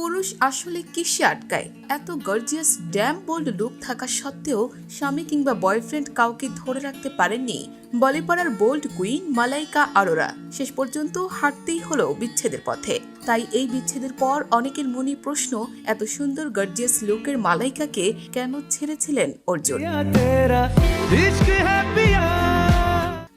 পুরুষ আসলে কিসে আটকায়? এত গর্জিয়াস ড্যাম বোল্ড লুক থাকা সত্ত্বেও স্বামী কিংবা বয়ফ্রেন্ড কাউকে ধরে রাখতে পারেননি। বলিপাড়ার বোল্ড কুইন মালাইকা আরোরা। শেষ পর্যন্ত হাঁটতেই হলো বিচ্ছেদের পথে। তাই এই বিচ্ছেদের পর অনেকের মনে প্রশ্ন, এত সুন্দর গর্জিয়াস লুকের মালাইকাকে কেন ছেড়েছিলেন অর্জুন?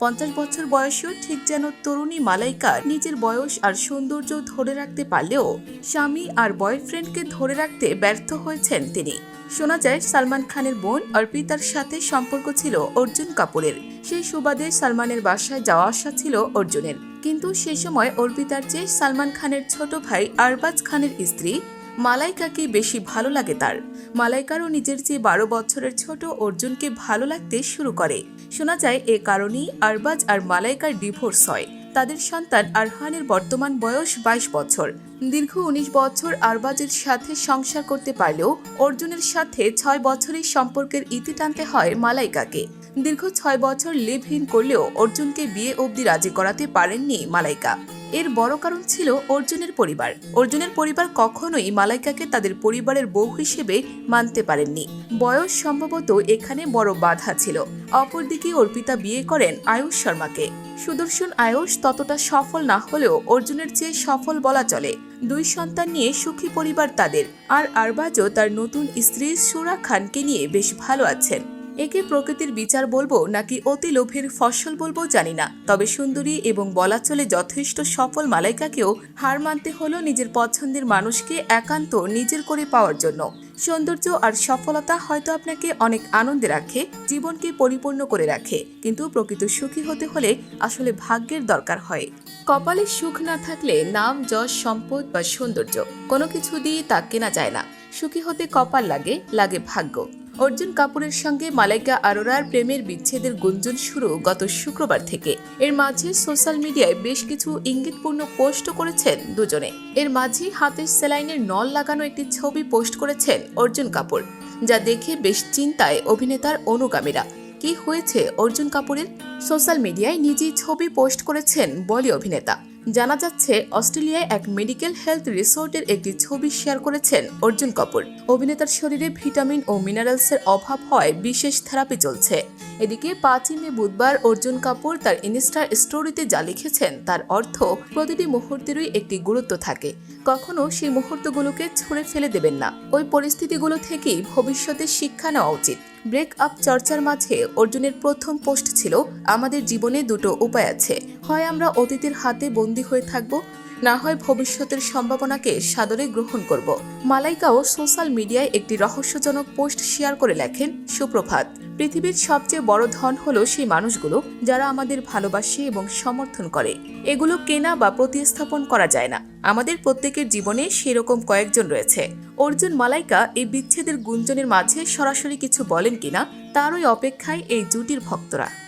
পঞ্চাশ বছর বয়সেও ঠিক যেন তরুণী মালাইকা নিজের বয়স আর সৌন্দর্য ধরে রাখতে পারলেও স্বামী আর বয়ফ্রেন্ডকে ধরে রাখতে ব্যর্থ হয়েছেন তিনি। শোনা যায়, সালমান খানের বোন অর্পিতার সাথে সম্পর্ক ছিল অর্জুন কাপুরের। সেই সুবাদে সালমানের বাসায় যাওয়া আসা ছিল অর্জুনের। কিন্তু সে সময় অর্পিতার চেয়ে সালমান খানের ছোট ভাই আরবাজ খানের স্ত্রী মালাইকাকে বেশি ভালো লাগে তার। মালাইকারও নিজের চেয়ে বারো বছরের ছোট অর্জুনকে ভালো লাগতে শুরু করে। শোনা যায় এ কারণেই আরবাজ আর মালাইকার ডিভোর্স হয়। তাদের সন্তান আরহানের বর্তমান বয়স বাইশ বছর। দীর্ঘ উনিশ বছর আরবাজের সাথে সংসার করতে পারলেও অর্জুনের সাথে ছয় বছরের সম্পর্কের ইতি টানতে হয় মালাইকাকে। দীর্ঘ ছয় বছর লিভ ইন করলেও অর্জুনকে বিয়ে অবধি রাজি করাতে পারেননি মালাইকা। এর বড় কারণ ছিল অর্জুনের পরিবার। অর্জুনের পরিবার কখনোই মালাইকাকে তাদের পরিবারের বউ হিসেবে মানতে পারেননি। বয়স সম্ভবত এখানে বড় বাধা ছিল। অপরদিকে অর্পিতা বিয়ে করেন আয়ুষ শর্মাকে। সুদর্শন আয়ুষ ততটা সফল না হলেও অর্জুনের চেয়ে সফল বলা চলে। দুই সন্তান নিয়ে সুখী পরিবার তাদের। আর আরবাজও তার নতুন স্ত্রী সুরা খানকে নিয়ে বেশ ভালো আছেন। একে প্রকৃতির বিচার বলব নাকি অতি লোভের ফসল বলব জানি না। তবে সুন্দরী এবং বলা চলে যথেষ্ট সফল মালাইকাকেও হার মানতে হলো নিজের পছন্দের মানুষকে একান্ত নিজের করে পাওয়ার জন্য। সৌন্দর্য আর সফলতা হয়তো আপনাকে অনেক আনন্দে রাখে, জীবনকে পরিপূর্ণ করে রাখে, কিন্তু প্রকৃত সুখী হতে হলে আসলে ভাগ্যের দরকার হয়। কপালে সুখ না থাকলে নাম, যশ, সম্পদ বা সৌন্দর্য কোনো কিছু দিয়ে তা কেনা যায় না। সুখী হতে কপাল লাগে লাগে ভাগ্য। অর্জুন কাপুরের সঙ্গে মালাইকা আরোরার প্রেমের বিচ্ছেদের গুঞ্জন শুরু গত শুক্রবার থেকে। এর মাঝে সোশ্যাল মিডিয়ায় বেশ কিছু ইঙ্গিতপূর্ণ পোস্ট করেছেন দুজনে। এর মাঝে হাতের সেলাইনের নল লাগানো একটি ছবি পোস্ট করেছেন অর্জুন কাপুর, যা দেখে বেশ চিন্তায় অভিনেতার অনুগামীরা। কি হয়েছে অর্জুন কাপুরের? সোশ্যাল মিডিয়ায় নিজেই ছবি পোস্ট করেছেন বলি অভিনেতা। জানা যাচ্ছে, অস্ট্রেলিয়ায় এক মেডিকেল হেলথ রিসোর্টের একটি ছবি শেয়ার করেছেন অর্জুন কাপুর। অভিনেতার শরীরে ভিটামিন ও মিনারেলসের অভাব হয়, বিশেষ থেরাপি চলছে। এদিকে পাঁচই মে বুধবার অর্জুন কাপুর তার ইনস্টার স্টোরিতে যা লিখেছেন, তার অর্থ প্রতিটি মুহূর্তেরই একটি গুরুত্ব থাকে। কখনো সেই মুহূর্তগুলোকে ছুঁড়ে ফেলে দেবেন না। ওই পরিস্থিতিগুলো থেকেই ভবিষ্যতে শিক্ষা নেওয়া উচিত। ব্রেক আপ চর্চার মাঝে অর্জুনের প্রথম পোস্ট ছিল, আমাদের জীবনে দুটো উপায় আছে। হয় আমরা অতীতের হাতে বন্দী হয়ে থাকব না হয় ভবিষ্যতের সম্ভাবনাকে সাদরে গ্রহণ করব। মালাইকাও সোশ্যাল মিডিয়ায় একটি রহস্যজনক পোস্ট শেয়ার করে লেখেন, সুপ্রভাত, পৃথিবীর সবচেয়ে বড় ধন হলো সেই মানুষগুলো যারা আমাদের ভালোবাসে এবং সমর্থন করে। এগুলো কেনা বা প্রতিস্থাপন করা যায় না। আমাদের প্রত্যেকের জীবনে সেরকম কয়েকজন রয়েছে। অর্জুন মালাইকা এই বিচ্ছেদের গুঞ্জনের মাঝে সরাসরি কিছু বলেন কিনা, তারই অপেক্ষায় এই জুটির ভক্তরা।